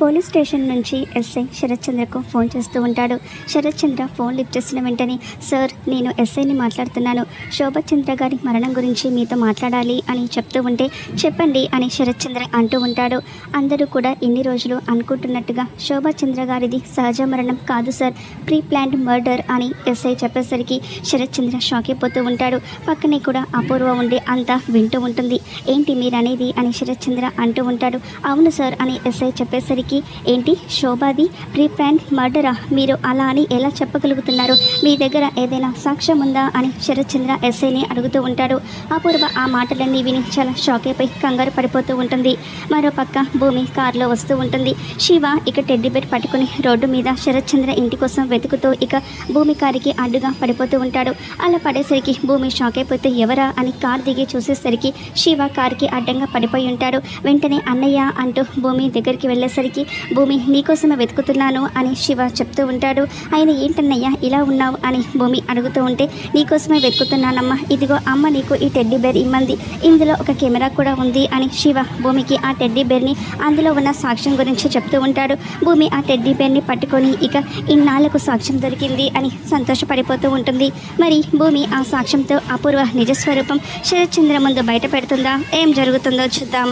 Police station నుంచి SI శరత్చంద్రకు phone చేస్తూ ఉంటాడు. శరత్చంద్ర ఫోన్ లిఫ్ట్ చేసిన వెంటనే సార్ నేను ఎస్ఐని మాట్లాడుతున్నాను. శోభచంద్ర గారి మరణం గురించి మీతో మాట్లాడాలి అని చెప్తూ ఉంటే చెప్పండి అని శరత్చంద్ర అంటూ ఉంటాడు. అందరూ కూడా ఇన్ని రోజులు అనుకుంటున్నట్టుగా శోభచంద్ర గారిది సహజ మరణం కాదు సార్. ప్రీ ప్లాన్డ్ మర్డర్ అని ఎస్ఐ చెప్పేసరికి శరత్చంద్ర షాక్ అయిపోతూ ఉంటాడు. పక్కనే కూడా అపూర్వ ఉండి అంతా వింటూ ఉంటుంది. ఏంటి మీరు అనేది అని శరత్చంద్ర అంటూ ఉంటాడు. అవును సార్ అని ఎస్ఐ చెప్పేసరికి ఏంటి శోభాది ప్రీ ప్లాన్ మర్డరా? మీరు అలా అని ఎలా చెప్పగలుగుతున్నారు? మీ దగ్గర ఏదైనా సాక్ష్యం ఉందా? అని శరత్ చంద్ర ఎస్ఐని అడుగుతూ ఉంటాడు. అపూర్వ ఆ మాటలన్నీ విని చాలా షాక్ అయిపోయి కంగారు పడిపోతూ ఉంటుంది. మరో పక్క భూమి కారులో వస్తూ ఉంటుంది. శివ ఇక టెడ్డీబెట్ పట్టుకుని రోడ్డు మీద శరత్ చంద్ర ఇంటి కోసం వెతుకుతూ ఇక భూమి కారుకి అడ్డుగా పడిపోతూ ఉంటాడు. అలా పడేసరికి భూమి షాక్ అయిపోతే ఎవరా అని కార్ దిగి చూసేసరికి శివ కారుకి అడ్డంగా పడిపోయి ఉంటాడు. వెంటనే అన్నయ్య అంటూ భూమి దగ్గరికి వెళ్ళేసరికి భూమి నీకోసమే వెతుకుతున్నాను అని శివ చెప్తూ ఉంటాడు. ఆయన ఏంటన్నయ్యా ఇలా ఉన్నావు అని భూమి అడుగుతూ ఉంటే నీకోసమే వెతుకుతున్నానమ్మా. ఇదిగో అమ్మ నీకు ఈ టెడ్డీ బేర్ ఇమ్మంది. ఇందులో ఒక కెమెరా కూడా ఉంది అని శివ భూమికి ఆ టెడ్డీ బేర్ని అందులో ఉన్న సాక్ష్యం గురించి చెప్తూ ఉంటాడు. భూమి ఆ టెడ్డీ బేర్ని పట్టుకొని ఇక ఇన్నాళ్ళకు సాక్ష్యం దొరికింది అని సంతోషపడిపోతూ ఉంటుంది. మరి భూమి ఆ సాక్ష్యంతో అపూర్వ నిజస్వరూపం శరత్చంద్ర ముందు బయట పెడుతుందా ఏం జరుగుతుందో చూద్దాం.